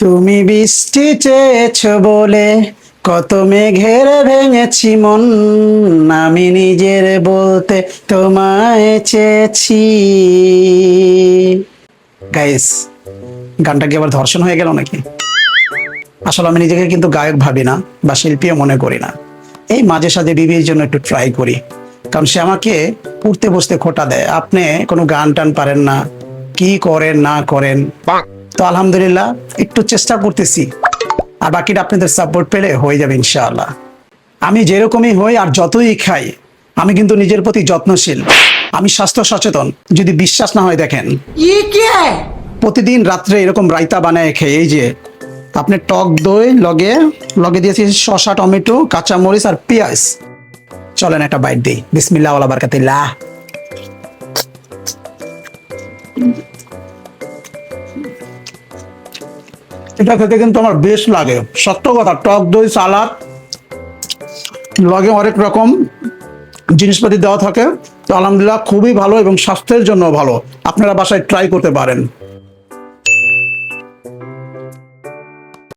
তুমি বৃষ্টি চেয়েছ বলে কত মেঘের ভেঙেছি মন। আমি নিজের বলতে তোমায় চেয়েছি। গাইস গানটা কি আবার ধর্ষণ হয়ে গেল নাকি? আসলে আমি নিজেকে কিন্তু গায়ক ভাবি না বা শিল্পীও মনে করি না। এই মাঝে সাঝে বিবির জন্য একটু ট্রাই করি। কারণ সে আমাকে পড়তে বসতে খোটা দেয়। আপনি কোনো গান টান পারেন না, কি করেন, না করেন? তো আলহামদুলিল্লাহ একটু চেষ্টা করতেছি। আর বাকিটা আপনাদের সাপোর্ট পেলে হয়ে যাবে ইনশাআল্লাহ। আমি যেরকমই হই আর যতই খাই আমি কিন্তু নিজের প্রতি যত্নশীল। আমি স্বাস্থ্য সচেতন যদি বিশ্বাস না হয় দেখেন। প্রতিদিন রাত্রে এরকম রায়তা বানায় খেয়ে এই যে আপনি টক দই লগে লগে দিয়েছি শশা টমেটো কাঁচামরিচ আর পেঁয়াজ। চলেন একটা বাইট দিই। বিসমিল্লাহ বারকাতিল্লাহ। এটা খেতে কিন্তু আমার বেশ লাগে। সত্য কথা, টক দই, সালাদ লগে অনেক রকম জিনিসপাতি দেওয়া থাকে। তো আলহামদুলিল্লাহ খুবই ভালো এবং স্বাস্থ্যের জন্য ভালো। আপনারা বাসায় ট্রাই করতে পারেন।